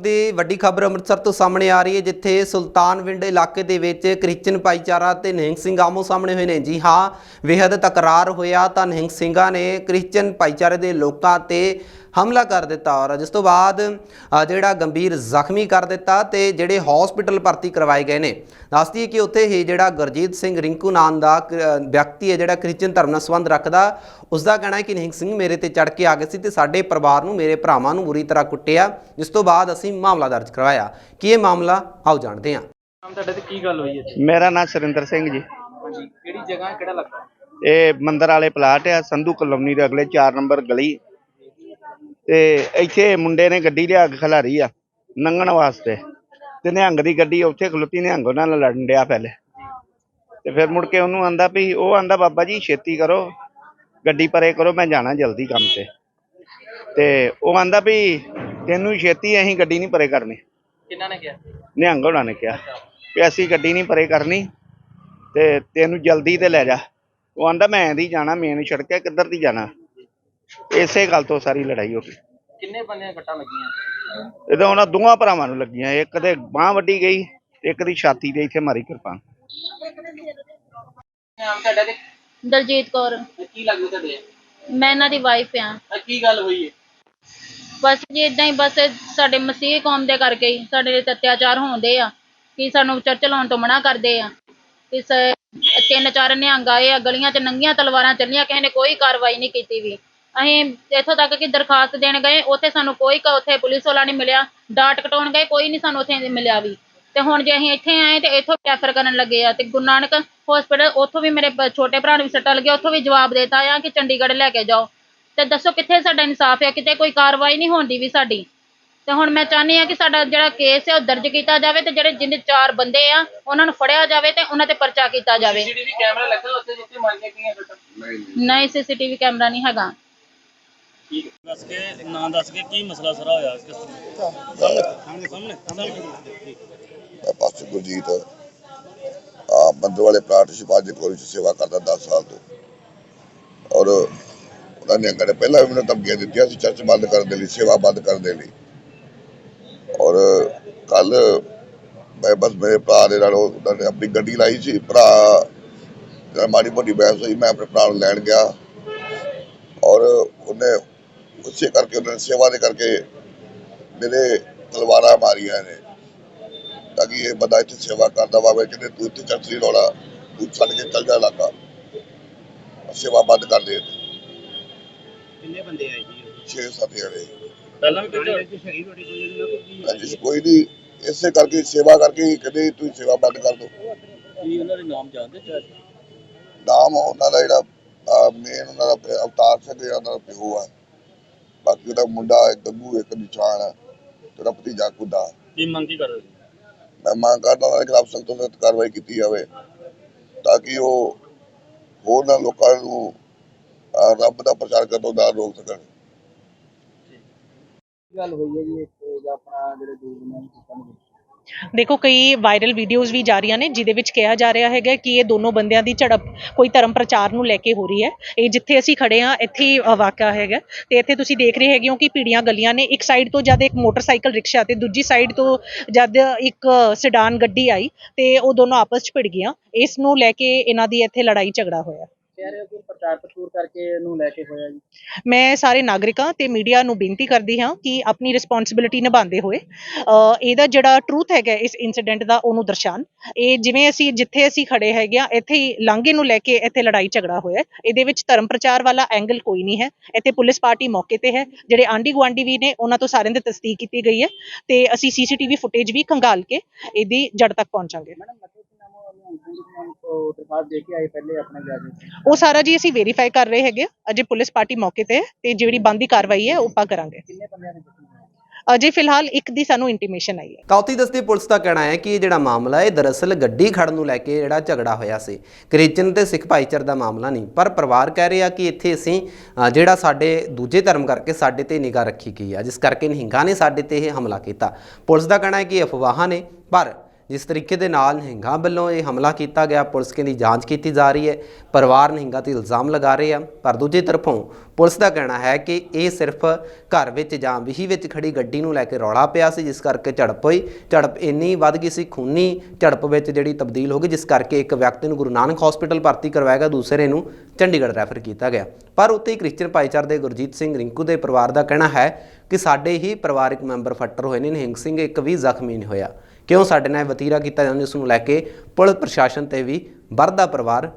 ਦੀ ਵੱਡੀ ਖਬਰ ਅੰਮ੍ਰਿਤਸਰ ਤੋਂ ਸਾਹਮਣੇ ਆ ਰਹੀ ਹੈ, ਜਿੱਥੇ ਸੁਲਤਾਨਵਿੰਡ ਇਲਾਕੇ ਦੇ ਵਿੱਚ ਕ੍ਰਿਸਚਨ ਭਾਈਚਾਰਾ ਤੇ ਨਿਹੰਗ ਸਿੰਘ ਆਮੋ ਸਾਹਮਣੇ ਹੋਏ ਨੇ। ਜੀ ਹਾਂ, ਬੇਹੱਦ ਤਕਰਾਰ ਹੋਇਆ ਤਾਂ ਨਿਹੰਗ ਸਿੰਘਾਂ ਨੇ ਕ੍ਰਿਸਚਨ ਭਾਈਚਾਰੇ ਦੇ ਲੋਕਾਂ ਤੇ ਹਮਲਾ ਕਰ ਦਿੱਤਾ ਔਰ ਜਿਸ ਤੋਂ ਬਾਅਦ ਜਿਹੜਾ ਗੰਭੀਰ ਜ਼ਖਮੀ ਕਰ ਦਿੱਤਾ ਤੇ ਜਿਹੜੇ ਹਸਪੀਟਲ ਭਰਤੀ ਕਰਵਾਏ ਗਏ ਨੇ। ਦੱਸਦੀ ਕਿ ਉੱਥੇ ਹੀ ਜਿਹੜਾ ਗੁਰਜੀਤ ਸਿੰਘ ਰਿੰਕੂ ਨਾਮ ਦਾ ਕ- ਵਿਅਕਤੀ ਹੈ, ਜਿਹੜਾ ਕ੍ਰਿਸਚਨ ਧਰਮ ਨਾਲ ਸੰਬੰਧ ਰੱਖਦਾ ਉਸ ਦਾ ਕਹਿਣਾ ਹੈ ਕਿ ਨਿਹੰਗ ਸਿੰਘ ਮੇਰੇ ਤੇ ਚੜ ਕੇ ਆ ਗਏ ਸੀ ਤੇ ਸਾਡੇ ਪਰਿਵਾਰ ਨੂੰ, ਮੇਰੇ ਭਰਾਵਾਂ ਨੂੰ ਬੁਰੀ ਤਰ੍ਹਾਂ ਕੁੱਟਿਆ। ਜਿਸ ਤੋਂ ਬਾਅਦ ਅਸੀਂ ਮਾਮਲਾ ਦਰਜ ਕਰਵਾਇਆ ਕੀ ਇਹ ਮਾਮਲਾ ਆਓ ਜਾਣਦੇ ਹਾਂ। ਨਾਮ ਤੁਹਾਡੇ ਤੇ ਕੀ ਗੱਲ ਹੋਈ ਹੈ ਮੇਰਾ ਨਾਮ ਸੁਰਿੰਦਰ ਸਿੰਘ ਜੀ। ਹਾਂਜੀ ਕਿਹੜੀ ਜਗ੍ਹਾ ਹੈ, ਕਿਹੜਾ ਲੱਗਾ ਇਹ ਮੰਦਰ ਵਾਲੇ ਪਲਾਟ ਆ ਸੰਧੂ ਕਲੋਨੀ ਦੇ ਅਗਲੇ 4 ਨੰਬਰ ਗਲੀ। ਤੇ ਇੱਥੇ ਮੁੰਡੇ ਨੇ ਗੱਡੀ ਲਿਆ ਕੇ ਖਲਾਰੀ ਆ ਲੰਘਣ ਵਾਸਤੇ। ਤੇ ਨਿਹੰਗ ਦੀ ਗੱਡੀ ਉੱਥੇ ਖਲੋਤੀ ਨਿਹੰਗ ਉਹਨਾਂ ਨਾਲ ਲੜਨ ਡਿਆ ਪਹਿਲੇ। ਤੇ ਫਿਰ ਮੁੜ ਕੇ ਉਹਨੂੰ ਆਂਦਾ ਵੀ ਉਹ ਆਂਦਾ ਬਾਬਾ ਜੀ ਛੇਤੀ ਕਰੋ। ਗੱਡੀ ਪਰੇ ਕਰੋ ਮੈਂ ਜਾਣਾ ਜਲਦੀ ਕੰਮ ਤੇ। ਤੇ ਉਹ ਆਂਦਾ ਵੀ ਤੈਨੂੰ ਛੇਤੀ ਅਸੀਂ ਗੱਡੀ ਨਹੀਂ ਪਰੇ ਕਰਨੀ। ਕਿੰਨਾ ਨੇ ਕਿਹਾ? ਨਿਹੰਗ ਹੋਣਾ ਨੇ ਕਿਹਾ ਵੀ ਅਸੀਂ ਗੱਡੀ ਨਹੀਂ ਪਰੇ ਕਰਨੀ ਤੇ ਤੈਨੂੰ ਜਲਦੀ ਤੇ ਲੈ ਜਾ। ਉਹ ਆਂਦਾ ਮੈਂ ਦੀ ਜਾਣਾ ਮੇਨ ਸੜਕ ਹੈ ਕਿੱਧਰ ਦੀ ਜਾਣਾ? ਇਸੇ ਗੱਲ ਤੋਂ ਸਾਰੀ ਲੜਾਈ ਹੋ ਗਈ। ਕਿੰਨੇ ਬੰਦੇ ਦੀਆਂ ਕੱਟਾਂ ਲੱਗੀਆਂ? ਇਹਦਾ ਉਹਨਾਂ ਦੋਵਾਂ ਭਰਾਵਾਂ ਨੂੰ ਲੱਗੀਆਂ। ਇੱਕ ਤੇ ਬਾਹ ਵੱਡੀ ਗਈ ਇੱਕ ਦੀ ਛਾਤੀ ਦੇ ਇੱਥੇ ਮਾਰੀ ਕਿਰਪਾਨ। ਨਾਮ ਤੁਹਾਡਾ ਤੇ ਦਲਜੀਤ ਕੌਰ। ਕੀ ਲੱਗਦਾ ਤੁਹਾਡੇ? ਮੈਂ ਇਹਨਾਂ ਦੀ ਵਾਈਫ ਆ ਆ ਕੀ ਗੱਲ ਹੋਈ ਹੈ? ਬਸ ਜੀ ਇਦਾਂ ਹੀ ਬਸ ਸਾਡੇ ਮਸੀਹ ਕੌਮ ਦੇ ਕਰਕੇ ਹੀ ਸਾਡੇ ਤੇ ਅਤਿਆਚਾਰ ਹੁੰਦੇ ਆ, ਕਿ ਸਾਨੂੰ ਚਰਚ ਲਾਉਣ ਤੋਂ ਮਨਾ ਕਰਦੇ ਆ। ਇਸ ਤਿੰਨ ਚਾਰ ਨਿਹੰਗ ਆਏ ਆ, ਗਲੀਆਂ 'ਚ ਨੰਗੀਆਂ ਤਲਵਾਰਾਂ ਚੱਲੀਆਂ, ਕਿਸੇ ਨੇ ਕੋਈ ਕਾਰਵਾਈ ਨਹੀਂ ਕੀਤੀ ਵੀ। ਅਸੀਂ ਇੱਥੋਂ ਤੱਕ ਕਿ ਦਰਖਾਸਤ ਦੇਣ ਗਏ, ਉੱਥੇ ਸਾਨੂੰ ਕੋਈ ਕ- ਉੱਥੇ ਪੁਲਿਸ ਵਾਲਾ ਨਹੀਂ ਮਿਲਿਆ, ਡਾਟ ਕਟਾਉਣ ਗਏ, ਕੋਈ ਨਹੀਂ ਸਾਨੂੰ ਉੱਥੇ ਮਿਲਿਆ ਵੀ। ਤੇ ਹੁਣ ਜੇ ਅਸੀਂ ਇੱਥੇ ਆਏ ਤੇ ਇੱਥੋਂ ਰੈਫਰ ਕਰਨ ਲੱਗੇ ਆ ਤੇ ਗੁਰੂ ਨਾਨਕ ਹਸਪੀਟਲ ਉੱਥੋਂ ਵੀ ਮੇਰੇ ਬ- ਛੋਟੇ ਭਰਾ ਨੂੰ ਵੀ ਸੱਟਾਂ ਲੱਗਿਆ, ਉੱਥੋਂ ਵੀ ਜਵਾਬ ਦੇਤਾ ਆ ਕਿ ਚੰਡੀਗੜ੍ਹ ਲੈ ਕੇ ਜਾਓ। ਤੇ ਦੱਸੋ ਕਿੱਥੇ ਸਾਡਾ ਇਨਸਾਫ ਹੈ ਕਿਤੇ ਕੋਈ ਕਾਰਵਾਈ ਨਹੀਂ ਹੁੰਦੀ ਵੀ ਸਾਡੀ। ਤੇ ਹੁਣ ਮੈਂ ਚਾਹੁੰਦੀ ਆ ਕਿ ਸਾਡਾ ਜਿਹੜਾ ਕੇਸ ਹੈ ਉਹ ਦਰਜ ਕੀਤਾ ਜਾਵੇ ਤੇ ਜਿਹੜੇ ਜਿੰਨੇ ਚਾਰ ਬੰਦੇ ਆ ਉਹਨਾਂ ਨੂੰ ਫੜਿਆ ਜਾਵੇ ਤੇ ਉਹਨਾਂ ਤੇ ਪਰਚਾ ਕੀਤਾ ਜਾਵੇ। ਸੀਸੀਟੀਵੀ ਕੈਮਰਾ ਲੱਗਾ ਉੱਥੇ ਜਿੱਥੇ ਮਾਰੀਆਂ ਗਈਆਂ ਕੱਟਾਂ ਨਹੀਂ ਸੀਸੀਟੀਵੀ ਕੈਮਰਾ ਨਹੀਂ ਹੈਗਾ। ਦੱਸ ਕੇ ਨਾਂ ਦੱਸ ਕੇ ਕੀ ਮਸਲਾ ਸਾਰਾ ਹੋਇਆ ਤਰ੍ਹਾਂ ਸਾਹਮਣੇ। ਸਾਹਮਣੇ ਸਾਹਮਣੇ ਪਾਸਟਰ ਗੁਰਜੀਤ ਆ ਮੰਦਰ ਵਾਲੇ ਪਲਾਟ ਸ਼ਿਵਾਜ ਕੋਲ ਚ ਸੇਵਾ ਕਰਦਾ 10 ਸਾਲ ਤੋਂ। ਔਰ ਉਹਨਾਂ ਨੇ ਅੰਗੜੇ ਪਹਿਲਾਂ ਵੀ ਮੈਨੂੰ ਧਮਕੀਆਂ ਦਿੱਤੀਆਂ ਸੀ, ਚਰਚ ਬੰਦ ਕਰਨ ਦੇ ਲਈ, ਸੇਵਾ ਬੰਦ ਕਰਨ ਦੇ ਲਈ। ਔਰ ਕੱਲ ਮੈਂ ਬਸ ਮੇਰੇ ਭਰਾ ਦੇ ਨਾਲ ਉਹਨਾਂ ਨੇ ਆਪਣੀ ਗੱਡੀ ਲਾਈ ਸੀ, ਭਰਾ ਜਦ ਮਾੜੀ ਮੋਟੀ ਬਹਿਸ ਹੋਈ, ਮੈਂ ਆਪਣੇ ਭਰਾ ਨੂੰ ਲੈਣ ਗਿਆ। ਔਰ ਉਹਨੇ ਉਸੇ ਕਰਕੇ, ਉਹਨਾਂ ਨੇ ਸੇਵਾ ਦੇ ਕਰਕੇ ਮੇਰੇ ਤਲਵਾਰਾਂ ਮਾਰੀਆਂ ਨੇ, ਤਾਂ ਕਿ ਇਹ ਬੰਦਾ ਇੱਥੇ ਸੇਵਾ ਕਰਦਾ ਵਾ ਕਹਿੰਦੇ ਤੂੰ ਇੱਥੇ ਚਰਚ ਨਹੀਂ ਲਾਉਣਾ ਤੂੰ ਛੱਡ ਕੇ ਚੱਲ ਜਾ ਇਲਾਕਾ। ਸੇਵਾ ਬੰਦ ਕਰ ਦੇ। ਕਿੰਨੇ ਬੰਦੇ ਆਏ ਜੀ 6-7 ਜਣੇ। ਪਹਿਲਾਂ ਵੀ ਕੋਈ ਹੈਗੀ ਤੁਹਾਡੀ ਕੋਈ ਹਾਂਜੀ ਕੋਈ ਨਹੀਂ। ਇਸੇ ਕਰਕੇ ਸੇਵਾ ਕਰਕੇ ਹੀ ਕਹਿੰਦੇ ਤੂੰ ਸੇਵਾ ਬੰਦ ਕਰ ਦੋ ਕੀ ਉਹਨਾਂ ਦੇ ਨਾਮ ਜਾਣਦੇ ਚਾਹ ਨਾਮ ਉਹਨਾਂ ਦਾ ਜਿਹੜਾ ਮੇਨ ਉਹਨਾਂ ਦਾ ਅਵਤਾਰ ਸਿੰਘ ਜਿਹੜਾ ਉਹਨਾਂ ਦਾ ਪਿਓ ਆ। ਬਾਕੀ ਉਹਦਾ ਮੁੰਡਾ ਇੱਕ ਗੱਗੂ ਇੱਕ ਨਿਸ਼ਾਨ ਆ ਤੇਰਾ ਭਤੀਜਾ ਕੁੱਦਾ ਕੀ ਮੰਗ ਕੀ ਕਰ ਰਹੇ ਸੀ? ਮੈਂ ਮੰਗ ਕਰਦਾ ਉਹਨਾਂ ਦੇ ਖਿਲਾਫ ਸਖਤ ਤੋਂ ਸਖਤ ਕਾਰਵਾਈ ਕੀਤੀ ਜਾਵੇ ਤਾਂ ਕਿ ਉਹ ਹੋਰ ਨਾ ਲੋਕਾਂ ਨੂੰ ਰੱਬ ਦਾ ਪ੍ਰਚਾਰ ਕਰਨ ਤੋਂ ਨਾ ਰੋਕ ਸਕਣ ਕੀ ਗੱਲ ਹੋਈ ਹੈ ਜੀ ਇੱਥੇ ਜਾਂ ਆਪਣਾ ਜਿਹੜੇ ਦੋ ਬੰਦੇ ਨੂੰ ਕੱਟਾਂ ਲੱਗੀ ਦੇਖੋ ਕਈ ਵਾਇਰਲ ਵੀਡੀਓਜ਼ ਵੀ ਜਾ ਰਹੀਆਂ ਨੇ ਜਿਹਦੇ ਵਿੱਚ ਕਿਹਾ ਜਾ ਰਿਹਾ ਹੈਗਾ ਕਿ ਇਹ ਦੋਨੋਂ ਬੰਦਿਆਂ ਦੀ ਝੜਪ ਕੋਈ ਧਰਮ ਪ੍ਰਚਾਰ ਨੂੰ ਲੈ ਕੇ ਹੋ ਰਹੀ ਹੈ। ਇਹ ਜਿੱਥੇ ਅਸੀਂ ਖੜੇ ਆ ਇੱਥੇ ਹੀ, ਅ, ਵਾਕਿਆ ਹੈਗਾ। ਤੇ ਇੱਥੇ ਤੁਸੀਂ ਦੇਖ ਰਹੇ ਹੈਗੇ ਹੋ ਕਿ ਪੀੜੀਆਂ ਗਲੀਆਂ ਨੇ। ਇੱਕ ਸਾਈਡ ਤੋਂ ਜਦ ਇੱਕ ਮੋਟਰਸਾਈਕਲ ਰਿਕਸ਼ਾ ਤੇ ਦੂਜੀ ਸਾਈਡ ਤੋਂ ਜਦ ਇੱਕ ਸਿਡਾਨ ਗੱਡੀ ਆਈ ਤੇ ਉਹ ਦੋਨੋਂ ਆਪਸ 'ਚ ਭਿੜ ਗਈਆਂ। ਇਸ ਨੂੰ ਲੈ ਕੇ ਇਹਨਾਂ ਦੀ ਇੱਥੇ ਲੜਾਈ ਝਗੜਾ ਹੋਇਆ। ਪ੍ਰਚਾਰ ਪ੍ਰਚੂਰ ਕਰਕੇ ਇਹਨੂੰ ਲੈ ਕੇ ਹੋਇਆ ਜੀ। ਮੈਂ ਸਾਰੇ ਨਾਗਰਿਕਾਂ ਤੇ ਮੀਡੀਆ ਨੂੰ ਬੇਨਤੀ ਕਰਦੀ ਹਾਂ ਕਿ ਆਪਣੀ ਰਿਸਪੌਂਸਿਬਿਲਿਟੀ ਨਿਭਾਉਂਦੇ ਹੋਏ ਅ, ਇਹਦਾ ਜਿਹੜਾ ਟਰੂਥ ਹੈਗਾ ਇਸ ਇਨਸੀਡੈਂਟ ਦਾ ਉਹਨੂੰ ਦਰਸਾਉਣ। ਇਹ ਜਿਵੇਂ ਅਸੀਂ ਜਿੱਥੇ ਅਸੀਂ ਖੜੇ ਹੈਗੇ ਆ ਇੱਥੇ ਹੀ ਲਾਂਘੇ ਨੂੰ ਲੈ ਕੇ ਇੱਥੇ ਲੜਾਈ ਝਗੜਾ ਹੋਇਆ ਹੈ। ਇਹਦੇ ਵਿੱਚ ਧਰਮ ਪ੍ਰਚਾਰ ਵਾਲਾ ਐਂਗਲ ਕੋਈ ਨਹੀਂ ਹੈ। ਇੱਥੇ ਪੁਲਿਸ ਪਾਰਟੀ ਮੌਕੇ ਤੇ ਹੈ। ਜਿਹੜੇ ਆਂਢੀ ਗੁਆਂਢੀ ਵੀ ਨੇ ਉਹਨਾਂ ਤੋਂ ਸਾਰਿਆਂ ਦੀ ਤਸਦੀਕ ਕੀਤੀ ਗਈ ਹੈ ਤੇ ਅਸੀਂ ਸੀਸੀਟੀਵੀ ਫੁਟੇਜ ਵੀ ਖੰਗਾਲ ਕੇ ਇਹਦੀ ਜੜ ਤੱਕ ਪਹੁੰਚਾਂਗੇ। ਮੈਡਮ ਮਤਲਬ ਕਿ ਨਾਮ ਉਹਨੂੰ ਨਾਮ ਤੋਂ ਦਰਖਾਸਤ ਦੇ ਕੇ ਆਏ ਪਹਿਲੇ ਆਪਣੇ ਜਾ ਕੇ? ਉਹ ਸਾਰਾ ਜੀ ਅਸੀਂ ਵੈਰੀਫਾਈ ਕਰ ਰਹੇ ਹੈਗੇ ਆ। ਅਜੇ ਪੁਲਿਸ ਪਾਰਟੀ ਮੌਕੇ ਤੇ ਹੈ ਤੇ ਜਿਹੜੀ ਬੰਦੀ ਕਾਰਵਾਈ ਹੈ ਉਹ ਆਪਾਂ ਕਰਾਂਗੇ। ਕਿੰਨੇ ਬੰਦਿਆਂ ਨੇ ਕੱਟੇ ਹੋਏ ਅਜੇ ਫਿਲਹਾਲ ਇੱਕ ਦੀ ਸਾਨੂੰ ਇੰਟੀਮੇਸ਼ਨ ਆਈ ਹੈ। ਕੌਤੀ ਦਸਤੀ ਪੁਲਿਸ ਦਾ ਕਹਿਣਾ ਹੈ ਕਿ ਇਹ ਜਿਹੜਾ ਮਾਮਲਾ ਹੈ ਦਰਅਸਲ ਗੱਡੀ ਖੜਨ ਨੂੰ ਲੈ ਕੇ ਜਿਹੜਾ ਝਗੜਾ ਹੋਇਆ ਸੀ। ਕ੍ਰਿਸਚਨ ਤੇ ਸਿੱਖ ਭਾਈਚਾਰੇ ਦਾ ਮਾਮਲਾ ਨਹੀਂ ਪਰ ਪਰਿਵਾਰ ਕਹਿ ਰਿਹਾ ਕਿ ਇੱਥੇ ਅਸੀਂ ਅ, ਜਿਹੜਾ ਸਾਡੇ ਦੂਜੇ ਧਰਮ ਕਰਕੇ ਸਾਡੇ ਤੇ ਨਿਗਾਹ ਰੱਖੀ ਗਈ ਆ। ਜਿਸ ਕਰਕੇ ਨਿਹੰਗਾਂ ਨੇ ਸਾਡੇ ਤੇ ਇਹ ਹਮਲਾ ਕੀਤਾ। ਪੁਲਿਸ ਦਾ ਕਹਿਣਾ ਹੈ ਕਿ ਇਹ ਅਫਵਾਹਾਂ ਨੇ ਪਰ ਜਿਸ ਤਰੀਕੇ ਦੇ ਨਾਲ ਨਿਹੰਗਾਂ ਵੱਲੋਂ ਇਹ ਹਮਲਾ ਕੀਤਾ ਗਿਆ, ਪੁਲਿਸ ਦੀ ਜਾਂਚ ਕੀਤੀ ਜਾ ਰਹੀ ਹੈ। ਪਰਿਵਾਰ ਨਿਹੰਗਾਂ ਤੇ ਇਲਜ਼ਾਮ ਲਗਾ ਰਹੇ ਆ। ਪਰ ਦੂਜੀ ਤਰਫੋਂ ਪੁਲਿਸ ਦਾ ਕਹਿਣਾ ਹੈ ਕਿ ਇਹ ਸਿਰਫ ਘਰ ਵਿੱਚ ਜਾਂ ਵਿਹੀ ਵਿੱਚ ਖੜੀ ਗੱਡੀ ਨੂੰ ਲੈ ਕੇ ਰੌਲਾ ਪਿਆ ਸੀ, ਜਿਸ ਕਰਕੇ ਝੜਪ ਹੋਈ। ਝੜਪ ਇੰਨੀ ਵੱਧ ਗਈ ਸੀ, ਖੂਨੀ ਝੜਪ ਵਿੱਚ ਜਿਹੜੀ ਤਬਦੀਲ ਹੋ ਗਈ, ਜਿਸ ਕਰਕੇ ਇੱਕ ਵਿਅਕਤੀ ਨੂੰ ਗੁਰੂ ਨਾਨਕ ਹਸਪੀਟਲ ਭਰਤੀ ਕਰਵਾਇਆ ਗਿਆ, ਦੂਸਰੇ ਨੂੰ ਚੰਡੀਗੜ੍ਹ ਰੈਫਰ ਕੀਤਾ ਗਿਆ। ਪਰ ਉੱਥੇ ਹੀ ਕ੍ਰਿਸਚੀਅਨ ਭਾਈਚਾਰੇ ਦੇ ਗੁਰਜੀਤ ਸਿੰਘ ਰਿੰਕੂ ਦੇ ਪਰਿਵਾਰ ਦਾ ਕਹਿਣਾ ਹੈ ਕਿ ਸਾਡੇ ਹੀ ਪਰਿਵਾਰਕ ਮੈਂਬਰ ਫੱਟਰ ਹੋਏ ਨੇ। ਨਿਹੰਗ ਸਿੰਘ ਇੱਕ ਵੀ ਜ਼ਖਮੀ ਨਹੀਂ ਹੋਇਆ। ਕਿਉਂ ਸਾਡੇ ਨਾਲ ਵਤੀਰਾ ਕੀਤਾ ਜਾਂਦਾ ਉਸ ਨੂੰ ਲੈ ਕੇ ਪੁਲਿਸ ਪ੍ਰਸ਼ਾਸਨ ਤੇ ਵੀ ਵਰਦਾ ਪਰਿਵਾਰ